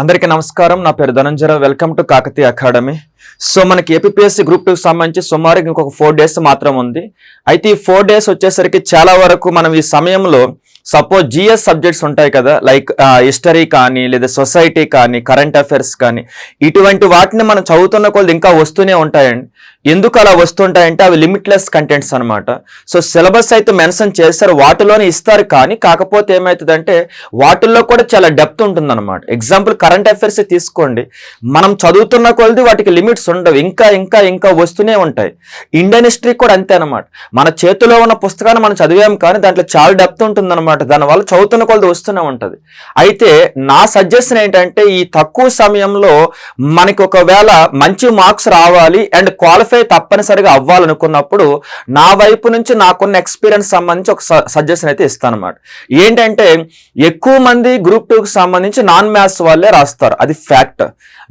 అందరికీ నమస్కారం. నా పేరు Dhananjaya welcome to Kakatiya academy so మనకి ఏపీఎస్సీ గ్రూప్ టూకి సంబంధించి సుమారుగా ఇంకొక ఫోర్ డేస్ మాత్రం ఉంది. అయితే ఈ ఫోర్ డేస్ వచ్చేసరికి చాలా వరకు మనం ఈ సమయంలో సపోజ్ జిఎస్ సబ్జెక్ట్స్ ఉంటాయి కదా లైక్ హిస్టరీ కానీ లేదా సొసైటీ కానీ కరెంట్ అఫైర్స్ కానీ ఇటువంటి వాటిని మనం చదువుతున్న కొద్ది ఇంకా వస్తూనే ఉంటాయండి. ఎందుకు అలా వస్తుంటాయంటే అవి లిమిట్లెస్ కంటెంట్స్ అనమాట సో సిలబస్ అయితే మెన్షన్ చేస్తారు వాటిలోనే ఇస్తారు కానీ కాకపోతే ఏమవుతుందంటే వాటిల్లో కూడా చాలా డెప్త్ ఉంటుందన్నమాట. ఎగ్జాంపుల్ కరెంట్ అఫైర్స్ తీసుకోండి. మనం చదువుతున్న కొలది వాటికి లిమిట్స్ ఉండవు. ఇంకా ఇంకా ఇంకా వస్తూనే ఉంటాయి. ఇండియన్ హిస్టరీ కూడా అంతే అనమాట మన చేతిలో ఉన్న పుస్తకాన్ని మనం చదివాం కానీ దాంట్లో చాలా డెప్త్ ఉంటుందన్నమాట. దానివల్ల చదువుతున్న కొలది వస్తూనే ఉంటుంది. అయితే నా సజెషన్ ఏంటంటే ఈ తక్కువ సమయంలో మనకి ఒకవేళ మంచి మార్క్స్ రావాలి అండ్ క్వాలిఫై తప్పనిసరిగా అవ్వాలనుకున్నప్పుడు నా వైపు నుంచి నాకున్న ఎక్స్పీరియన్స్ సంబంధించి ఒక సజెషన్ అయితే ఇస్తాను అనమాట ఏంటంటే ఎక్కువ మంది గ్రూప్ టూకి సంబంధించి నాన్ మ్యాథ్స్ వాళ్ళే రాస్తారు. అది ఫ్యాక్ట్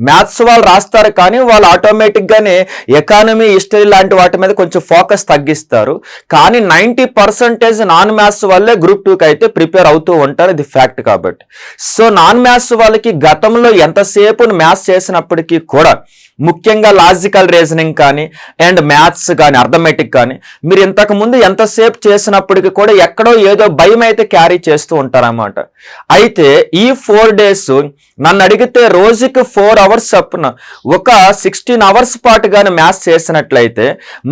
మ్యాథ్స్ వాళ్ళు రాస్తారు కానీ వాళ్ళు ఆటోమేటిక్గానే ఎకానమీ హిస్టరీ లాంటి వాటి మీద కొంచెం ఫోకస్ తగ్గిస్తారు. కానీ నైంటీ పర్సెంటేజ్ నాన్ మ్యాథ్స్ వాళ్ళే గ్రూప్ టూకి అయితే ప్రిపేర్ అవుతూ ఉంటారు. ఇది ఫ్యాక్ట్ కాబట్టి. సో నాన్ మ్యాథ్స్ వాళ్ళకి గతంలో ఎంతసేపు మ్యాథ్స్ చేసినప్పటికీ కూడా ముఖ్యంగా లాజికల్ రీజనింగ్ కానీ అండ్ మ్యాథ్స్ కానీ అర్థమెటిక్ కానీ మీరు ఇంతకు ముందు ఎంతసేపు చేసినప్పటికీ కూడా ఎక్కడో ఏదో భయం అయితే క్యారీ చేస్తూ ఉంటారన్నమాట. అయితే ఈ ఫోర్ డేస్ నన్ను అడిగితే రోజుకి ఫోర్ అవర్స్ చప్పున ఒక సిక్స్టీన్ అవర్స్ పాటు కానీ మ్యాథ్స్ చేసినట్లయితే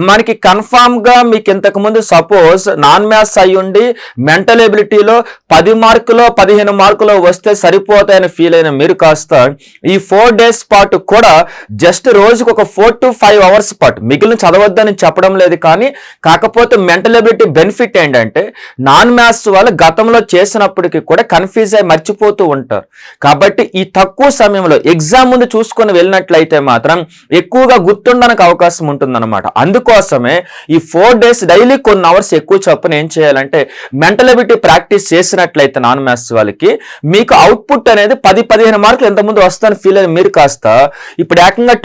మనకి కన్ఫామ్గా మీకు ఇంతకుముందు సపోజ్ నాన్ మ్యాథ్స్ అయ్యుండి మెంటల్ ఎబిలిటీలో పది మార్కులో పదిహేను మార్కులో వస్తే సరిపోతాయని ఫీల్ అయిన మీరు కాస్త ఈ ఫోర్ డేస్ పాటు కూడా జస్ట్ రోజుకు ఒక ఫోర్ టు ఫైవ్ అవర్స్ పాటు మిగిలిన చదవద్దని చెప్పడం లేదు కానీ కాకపోతే మెంటల్ ఎబిలిటీ బెనిఫిట్ ఏంటంటే నాన్ మ్యాథ్స్ వాళ్ళు గతంలో చేసినప్పటికీ కూడా కన్ఫ్యూజ్ అయి మర్చిపోతూ ఉంటారు. కాబట్టి ఈ తక్కువ సమయంలో ఎగ్జామ్ ముందు చూసుకొని వెళ్ళినట్లయితే మాత్రం ఎక్కువగా గుర్తుండడానికి అవకాశం ఉంటుందన్నమాట. అందుకోసమే ఈ ఫోర్ డేస్ డైలీ కొన్ని అవర్స్ ఎక్కువ చొప్పున ఏం చేయాలంటే మెంటల్ ఎబిలిటీ ప్రాక్టీస్ చేసినట్లయితే నాన్ మ్యాథ్స్ వాళ్ళకి మీకు అవుట్పుట్ అనేది పది పదిహేను మార్కులు ఎంతమంది వస్తాను ఫీల్ అయిన మీరు కాస్త ఇప్పుడు ఏకంగా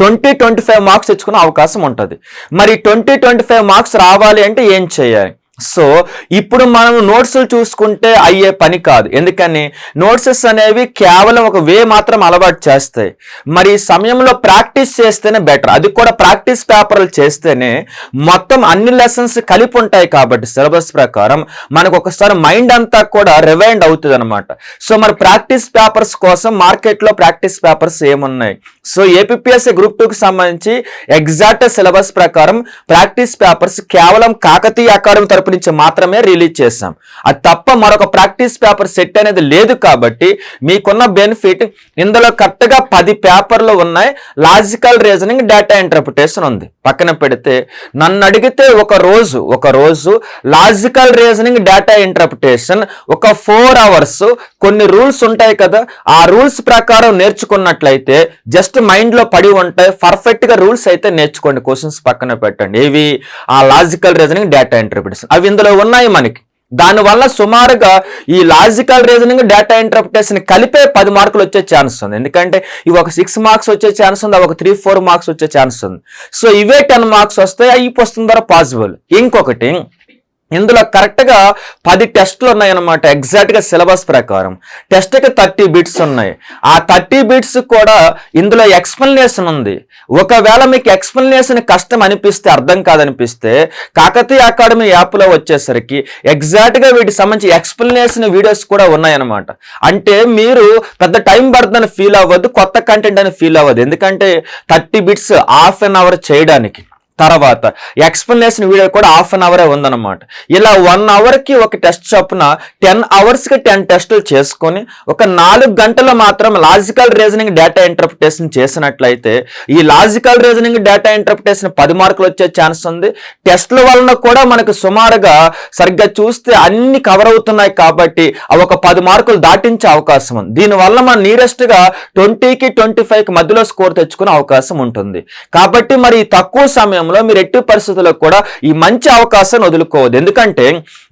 ట్వంటీ ట్వంటీ ఫైవ్ మార్క్స్ తెచ్చుకునే అవకాశం ఉంటుంది. మరి ట్వంటీ ట్వంటీ ఫైవ్ మార్క్స్ రావాలి అంటే ఏం చేయాలి? సో ఇప్పుడు మనం నోట్స్లు చూసుకుంటే అయ్యే పని కాదు. ఎందుకని? నోట్సెస్ అనేవి కేవలం ఒక వే మాత్రం అలవాటు చేస్తాయి. మరి ఈ సమయంలో ప్రాక్టీస్ చేస్తేనే బెటర్. అది కూడా ప్రాక్టీస్ పేపర్లు చేస్తేనే మొత్తం అన్ని లెసన్స్ కలిపి ఉంటాయి కాబట్టి సిలబస్ ప్రకారం మనకు ఒకసారి మైండ్ అంతా కూడా రివైండ్ అవుతుంది అనమాట సో మరి ప్రాక్టీస్ పేపర్స్ కోసం మార్కెట్లో ప్రాక్టీస్ పేపర్స్ ఏమున్నాయి? సో ఏపీఎస్సీ గ్రూప్ టూకి సంబంధించి ఎగ్జాక్ట్ సిలబస్ ప్రకారం ప్రాక్టీస్ పేపర్స్ కేవలం కాకతీయ అకాడమీ తరపు నుంచి మాత్రమే రిలీజ్ చేశాం. అది తప్ప మరొక ప్రాక్టీస్ పేపర్ సెట్ అనేది లేదు కాబట్టి మీకున్న బెనిఫిట్ ఇందులో కరెక్ట్గా పది పేపర్లు ఉన్నాయి. లాజికల్ రీజనింగ్ డేటా ఇంటర్ప్రిటేషన్ ఉంది. పక్కన పెడితే నన్ను అడిగితే ఒక రోజు ఒక రోజు లాజికల్ రీజనింగ్ డేటా ఇంటర్ప్రిటేషన్ ఒక ఫోర్ అవర్స్ కొన్ని రూల్స్ ఉంటాయి కదా ఆ రూల్స్ ప్రకారం నేర్చుకున్నట్లయితే జస్ట్ మైండ్లో పడి ఉంటాయి పర్ఫెక్ట్గా రూల్స్ అయితే నేర్చుకోండి. క్వశ్చన్స్ పక్కన పెట్టండి. ఇవి ఆ లాజికల్ రీజనింగ్ డేటా ఇంటర్ప్రిటేషన్ అవి ఇందులో ఉన్నాయి మనకి. దానివల్ల సుమారుగా ఈ లాజికల్ రీజనింగ్ డేటా ఇంటర్ప్రిటేషన్ కలిపే పది మార్కులు వచ్చే ఛాన్స్ ఉంది. ఎందుకంటే ఇవి ఒక సిక్స్ మార్క్స్ వచ్చే ఛాన్స్ ఉంది ఒక త్రీ ఫోర్ మార్క్స్ వచ్చే ఛాన్స్ ఉంది. సో ఇవే టెన్ మార్క్స్ వస్తాయి అవి ద్వారా పాసిబుల్ ఇంకొకటి ఇందులో కరెక్ట్గా పది టెస్టులు ఉన్నాయన్నమాట. ఎగ్జాక్ట్గా సిలబస్ ప్రకారం. టెస్ట్కి థర్టీ బిట్స్ ఉన్నాయి. ఆ థర్టీ బిట్స్ కూడా ఇందులో ఎక్స్ప్లెనేషన్ ఉంది. ఒకవేళ మీకు ఎక్స్ప్లెనేషన్ కష్టం అనిపిస్తే అర్థం కాదనిపిస్తే కాకతీయ అకాడమీ యాప్లో వచ్చేసరికి ఎగ్జాక్ట్గా వీటికి సంబంధించి ఎక్స్ప్లెనేషన్ వీడియోస్ కూడా ఉన్నాయన్నమాట. అంటే మీరు పెద్ద టైం పడుతుందని ఫీల్ అవ్వద్దు కొత్త కంటెంట్ అని ఫీల్ అవ్వద్దు. ఎందుకంటే thirty bits half an hour చేయడానికి. తర్వాత ఎక్స్ప్లెనేషన్ వీడియో కూడా హాఫ్ అన్ అవరే ఉందన్నమాట. ఇలా వన్ అవర్కి ఒక టెస్ట్ చొప్పున టెన్ అవర్స్కి టెన్ టెస్టులు చేసుకొని ఒక నాలుగు గంటలు మాత్రం లాజికల్ రీజనింగ్ డేటా ఇంటర్ప్రిటేషన్ చేసినట్లయితే ఈ లాజికల్ రీజనింగ్ డేటా ఇంటర్ప్రిటేషన్ పది మార్కులు వచ్చే ఛాన్స్ ఉంది. టెస్ట్ల వలన కూడా మనకు సుమారుగా సరిగ్గా చూస్తే అన్ని కవర్ అవుతున్నాయి కాబట్టి అవి ఒక పది మార్కులు దాటించే అవకాశం ఉంది. దీనివల్ల మనం నీరెస్ట్గా ట్వంటీకి ట్వంటీ ఫైవ్కి మధ్యలో స్కోర్ తెచ్చుకునే అవకాశం ఉంటుంది. కాబట్టి మరి తక్కువ సమయం సమయంలో మీరు ఎట్టి పరిస్థితుల్లో కూడా ఈ మంచి అవకాశాన్ని వదులుకోవద్దు. ఎందుకంటే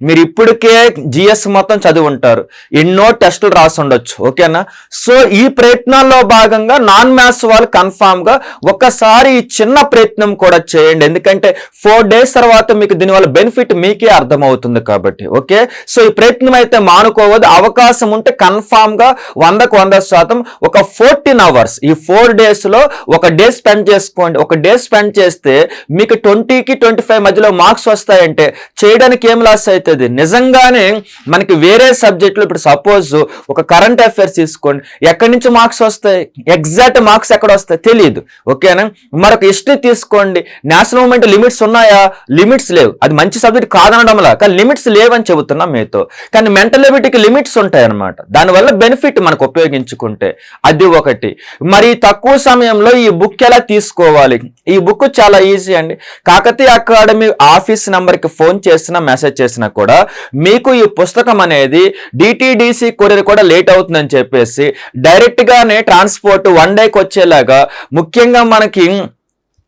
మీరు ఇప్పటికే జిఎస్ మొత్తం చదివి ఉంటారు. ఎన్నో టెస్టులు రాసి ఉండొచ్చు. ఓకేనా? సో ఈ ప్రయత్నాల్లో భాగంగా నాన్ మ్యాథ్స్ వాళ్ళు కన్ఫామ్గా ఒకసారి ఒక్కసారి ఈ చిన్న ప్రయత్నం కూడా చేయండి. ఎందుకంటే ఫోర్ డేస్ తర్వాత మీకు దీనివల్ల బెనిఫిట్ మీకే అర్థమవుతుంది కాబట్టి. ఓకే? సో ఈ ప్రయత్నం అయితే మానుకోవద్దు. అవకాశం ఉంటే కన్ఫామ్గా వందకు వంద శాతం ఒక ఫోర్టీన్ అవర్స్. ఈ ఫోర్ డేస్లో ఒక డే స్పెండ్ చేసుకోండి. ఒక డే స్పెండ్ చేస్తే మీకు ట్వంటీకి ట్వంటీ ఫైవ్ మధ్యలో మార్క్స్ వస్తాయంటే చేయడానికి ఏం లాస్ అవుతుంది నిజంగానే మనకి వేరే సబ్జెక్టులు ఇప్పుడు సపోజ్ ఒక కరెంట్ అఫైర్స్ తీసుకోండి ఎక్కడి నుంచి మార్క్స్ వస్తాయి? ఎగ్జాక్ట్ మార్క్స్ ఎక్కడ వస్తాయి? తెలియదు ఓకేనా మరొక హిస్టరీ తీసుకోండి. నేషనల్ మూమెంట్ లిమిట్స్ ఉన్నాయా? లిమిట్స్ లేవు. అది మంచి సబ్జెక్ట్ కాదనడంలా కానీ లిమిట్స్ లేవని చెబుతున్నాం మీతో. కానీ మెంటల్ ఎబిలిటీకి లిమిట్స్ ఉంటాయి అనమాట దానివల్ల బెనిఫిట్ మనకు ఉపయోగించుకుంటే అది ఒకటి. మరి తక్కువ సమయంలో ఈ బుక్ ఎలా తీసుకోవాలి? ఈ బుక్ చాలా ఈజీ అండి కాకతీయ అకాడమీ ఆఫీస్ నెంబర్కి ఫోన్ చేసినా మెసేజ్ చేసినా కూడా మీకు ఈ పుస్తకం అనేది డిటిడిసి కొరియర్ కూడా లేట్ అవుతుందని చెప్పేసి డైరెక్ట్గానే ట్రాన్స్పోర్ట్ వన్ డేకి వచ్చేలాగా ముఖ్యంగా మనకి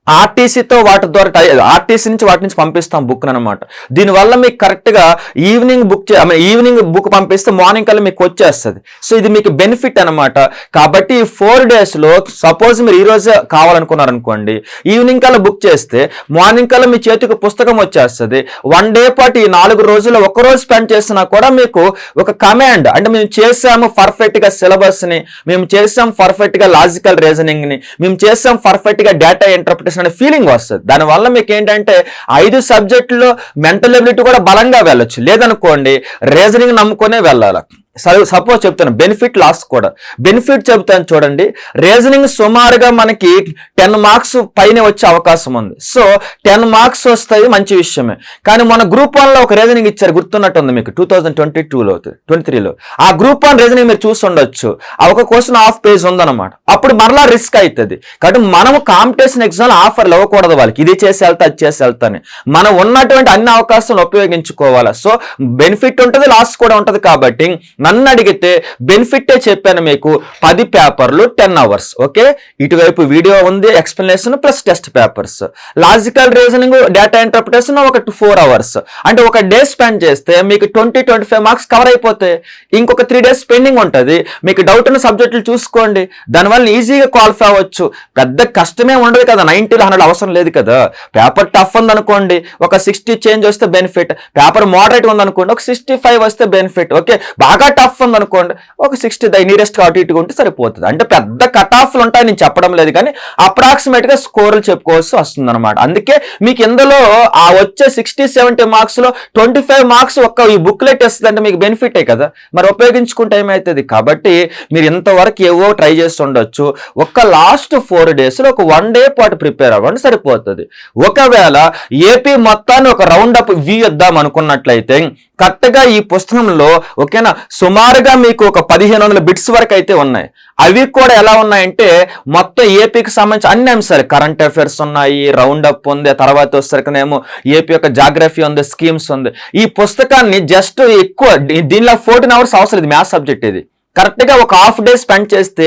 ఆర్టీసీతో వాటి ద్వారా ఆర్టీసీ నుంచి వాటి నుంచి పంపిస్తాం బుక్ అనమాట దీనివల్ల మీకు కరెక్ట్గా ఈవినింగ్ బుక్ ఈవినింగ్ బుక్ పంపిస్తే మార్నింగ్ కల్లా మీకు వచ్చేస్తుంది. సో ఇది మీకు బెనిఫిట్ అనమాట కాబట్టి ఈ ఫోర్ డేస్లో సపోజ్ మీరు ఈ రోజే కావాలనుకున్నారనుకోండి ఈవినింగ్ కల్లా బుక్ చేస్తే మార్నింగ్ కల్లా మీ చేతికి పుస్తకం వచ్చేస్తుంది. వన్ డే పాటు ఈ నాలుగు రోజుల్లో ఒక రోజు స్పెండ్ చేసినా కూడా మీకు ఒక కమాండ్ అంటే మేము చేసాము పర్ఫెక్ట్గా సిలబస్ని మేము చేసాం పర్ఫెక్ట్గా లాజికల్ రీజనింగ్ని మేము చేసాం పర్ఫెక్ట్గా డేటా ఇంటర్ప్రిటేషన్ అనే ఫీలింగ్ వస్తుంది. దానివల్ల మీకు ఏంటంటే ఐదు సబ్జెక్టులో మెంటల్ ఎబిలిటీ కూడా బలంగా వెళ్ళొచ్చు. లేదనుకోండి రీజనింగ్ నమ్ముకునే వెళ్ళాలి. సపోజ్ చెప్తాను బెనిఫిట్ లాస్ కూడా. బెనిఫిట్ చెప్తాను చూడండి రీజనింగ్ సుమారుగా మనకి టెన్ మార్క్స్ పైన వచ్చే అవకాశం ఉంది. సో టెన్ మార్క్స్ వస్తాయి మంచి విషయమే. కానీ మన గ్రూప్ వన్లో ఒక రీజనింగ్ ఇచ్చారు గుర్తున్నట్టుంది మీకు టూ థౌజండ్ ట్వంటీ టూలో ట్వంటీ త్రీలో ఆ గ్రూప్ వన్ రీజనింగ్ మీరు చూసి ఉండొచ్చు. ఆ ఒక క్వశ్చన్ హాఫ్ పేజ్ ఉందన్నమాట. అప్పుడు మరలా రిస్క్ అవుతుంది కాబట్టి మనం కాంపిటీషన్ ఎగ్జామ్ ఆఫర్లు ఇవ్వకూడదు వాళ్ళకి. ఇది చేసి వెళ్తా అది చేసి వెళ్తాని మనం ఉన్నటువంటి అన్ని అవకాశాలు ఉపయోగించుకోవాలి. సో బెనిఫిట్ ఉంటుంది లాస్ కూడా ఉంటుంది కాబట్టి నన్ను అడిగితే బెనిఫిటే చెప్పాను మీకు. పది పేపర్లు టెన్ అవర్స్ ఓకే? ఇటువైపు వీడియో ఉంది explanation plus test papers. Logical reasoning data interpretation ఒక ఫోర్ అవర్స్. అంటే ఒక డే స్పెండ్ చేస్తే మీకు twenty twenty five marks cover అయిపోతాయి. ఇంకొక త్రీ డేస్ స్పెండింగ్ ఉంటుంది. మీకు డౌట్ ఉన్న సబ్జెక్టులు చూసుకోండి. దానివల్ల ఈజీగా క్వాలిఫై అవ్వచ్చు. పెద్ద కష్టమే ఉండదు కదా. నైన్టీలో హండ్రెడ్ అవసరం లేదు కదా. పేపర్ టఫ్ ఉందనుకోండి ఒక సిక్స్టీ చేంజ్ వస్తే బెనిఫిట్. పేపర్ మోడరేట్ ఉందనుకోండి ఒక సిక్స్టీ ఫైవ్ వస్తే బెనిఫిట్ ఓకే? బాగా టఫ్ ఉందనుకోండి ఒక సిక్స్టీ దై నియరెస్ట్ అటు ఇటుగా ఉంటే సరిపోతుంది. అంటే పెద్ద కట్ ఆఫ్లు ఉంటాయి నేను చెప్పడం లేదు కానీ అప్రాక్సిమేట్గా స్కోర్లు చెప్పుకోవాల్సి వస్తుంది అనమాట అందుకే మీకు ఇందులో ఆ వచ్చే సిక్స్టీ సెవెంటీ మార్క్స్లో ట్వంటీ ఫైవ్ మార్క్స్ ఒక్క ఈ బుక్లెట్ ఇస్తుంది అంటే మీకు బెనిఫిటే కదా. మరి ఉపయోగించుకుంటే ఏమవుతుంది కాబట్టి మీరు ఇంతవరకు ఏవో ట్రై చేస్తుండొచ్చు ఒక్క లాస్ట్ ఫోర్ డేస్లో ఒక వన్ డే పాటు ప్రిపేర్ అవ్వండి సరిపోతుంది. ఒకవేళ ఏపీ మొత్తాన్ని ఒక రౌండ్ అప్ వ్యూ ఇద్దాం అనుకున్నట్లయితే కరెక్ట్గా ఈ పుస్తకంలో ఓకేనా సుమారుగా మీకు ఒక పదిహేను వందల బిట్స్ వరకు అయితే ఉన్నాయి. అవి కూడా ఎలా ఉన్నాయంటే మొత్తం ఏపీకి సంబంధించి అన్ని అంశాలు. కరెంట్ అఫైర్స్ ఉన్నాయి రౌండ్ అప్ ఉంది తర్వాత వచ్చేసరికినేమో ఏపీ యొక్క జాగ్రఫీ ఉంది స్కీమ్స్ ఉంది. ఈ పుస్తకాన్ని జస్ట్ ఎక్కువ దీనిలో ఫోర్టీన్ అవర్స్ అవసరం ఇది మ్యాథ్స్ సబ్జెక్ట్ ఇది. కరెక్ట్గా ఒక హాఫ్ డే స్పెండ్ చేస్తే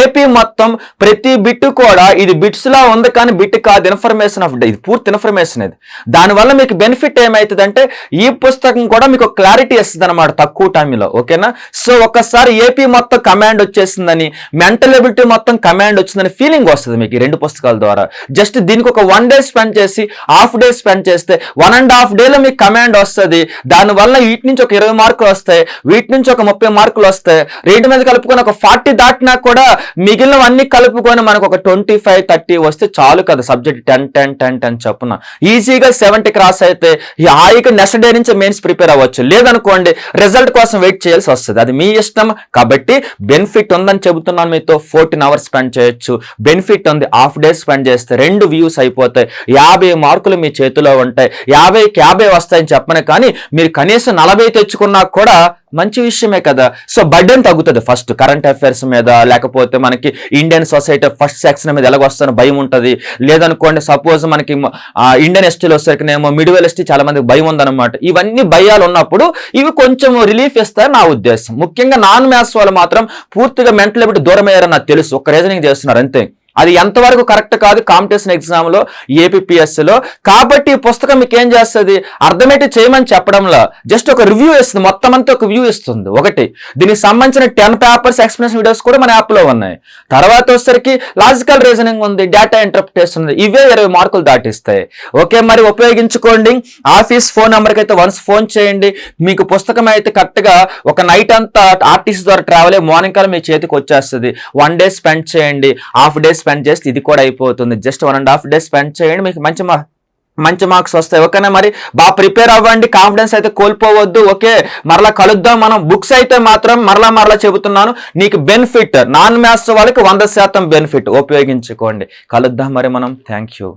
ఏపీ మొత్తం ప్రతి బిట్ కూడా ఇది బిట్స్లా ఉంది కానీ బిట్ కాదు ఇన్ఫర్మేషన్ ఆఫ్ డే ఇది పూర్తి ఇన్ఫర్మేషన్ ఇది. దానివల్ల మీకు బెనిఫిట్ ఏమవుతుందంటే ఈ పుస్తకం కూడా మీకు క్లారిటీ ఇస్తుంది అనమాట తక్కువ టైంలో ఓకేనా సో ఒక్కసారి ఏపీ మొత్తం కమాండ్ వచ్చేసిందని మెంటల్ ఎబిలిటీ మొత్తం కమాండ్ వచ్చిందని ఫీలింగ్ వస్తుంది మీకు ఈ రెండు పుస్తకాల ద్వారా. జస్ట్ దీనికి ఒక వన్ డే స్పెండ్ చేసి హాఫ్ డే స్పెండ్ చేస్తే వన్ అండ్ హాఫ్ డేలో మీకు కమాండ్ వస్తుంది. దానివల్ల వీటి నుంచి ఒక ఇరవై మార్కులు వస్తాయి వీటి నుంచి ఒక ముప్పై మార్కులు వస్తాయి. రెండు మీద కలుపుకొని ఒక ఫార్టీ దాటినా కూడా మిగిలినవన్నీ కలుపుకొని మనకు ఒక ట్వంటీ ఫైవ్ థర్టీ వస్తే చాలు కదా subject. Ten ten ten ten చెప్పున. ఈజీగా సెవెంటీ క్రాస్ అయితే ఈ హాయిగా నెక్స్ట్ డే నుంచి మెయిన్స్ ప్రిపేర్ అవ్వచ్చు. లేదనుకోండి రిజల్ట్ కోసం వెయిట్ చేయాల్సి వస్తుంది. అది మీ ఇష్టం. కాబట్టి బెనిఫిట్ ఉందని చెబుతున్నాను మీతో. ఫోర్టీన్ అవర్స్ స్పెండ్ చేయొచ్చు. బెనిఫిట్ ఉంది. హాఫ్ డే స్పెండ్ చేస్తే రెండు వ్యూస్ అయిపోతాయి. యాభై మార్కులు మీ చేతిలో ఉంటాయి. యాభైకి యాభై వస్తాయని చెప్పను కానీ మీరు కనీసం నలభై తెచ్చుకున్నా కూడా మంచి విషయమే కదా. సో బర్డెన్ తగ్గుతుంది ఫస్ట్ కరెంట్ అఫైర్స్ మీద లేకపోతే మనకి ఇండియన్ సొసైటీ ఫస్ట్ సెక్షన్ మీద ఎలాగొస్తాను భయం ఉంటుంది. లేదనుకోండి సపోజ్ మనకి ఇండియన్ ఎస్టీలో వచ్చేసరికినేమో మిడివల్ ఎస్టీ చాలా మందికి భయం ఉందన్నమాట. ఇవన్నీ భయాలు ఉన్నప్పుడు ఇవి కొంచెం రిలీఫ్ ఇస్తారని నా ఉద్దేశం. ముఖ్యంగా నాన్ మ్యాథ్స్ వాళ్ళు మాత్రం పూర్తిగా మెంటల్ ఎబిటీ దూరమయ్యారని నాకు తెలుసు. ఒక రీజనింగ్ చేస్తున్నారు అంతే. అది ఎంతవరకు కరెక్ట్ కాదు కాంపిటీషన్ ఎగ్జామ్లో ఏపీఎస్సిలో కాబట్టి ఈ పుస్తకం మీకు ఏం చేస్తుంది? అర్థమేటి చేయమని చెప్పడంలో జస్ట్ ఒక రివ్యూ ఇస్తుంది. మొత్తం అంతా ఒక వ్యూ ఇస్తుంది. ఒకటి దీనికి సంబంధించిన టెన్ పేపర్స్ ఎక్స్ప్లెనేషన్ వీడియోస్ కూడా మన యాప్లో ఉన్నాయి. తర్వాత వచ్చేసరికి లాజికల్ రీజనింగ్ ఉంది డేటా ఇంటర్ప్రిటేషన్ ఉంది. ఇవే ఇరవై మార్కులు దాటిస్తాయి. ఓకే మరి ఉపయోగించుకోండి. ఆఫీస్ ఫోన్ నెంబర్కి అయితే వన్స్ ఫోన్ చేయండి. మీకు పుస్తకం అయితే కరెక్ట్గా ఒక నైట్ అంతా ఆర్టీసీ ద్వారా ట్రావెల్ మార్నింగ్ కాలం మీ చేతికి వచ్చేస్తుంది. వన్ డే స్పెండ్ చేయండి. హాఫ్ డే స్పెండ్ చేస్తే ఇది కూడా అయిపోతుంది. Just one and half day spend చేయండి. మీకు మంచి మంచి మార్క్స్ వస్తాయి. ఓకేనా మరి? బాగా ప్రిపేర్ అవ్వండి. కాన్ఫిడెన్స్ అయితే కోల్పోవద్దు. ఓకే? మరలా కలుద్దాం మనం. బుక్స్ అయితే మాత్రం మరలా మరలా చెబుతున్నాను. నీకు బెనిఫిట్ నాన్ మ్యాథ్స్ వాళ్ళకి వంద శాతం బెనిఫిట్ ఉపయోగించుకోండి. కలుద్దాం మరి మనం. Thank you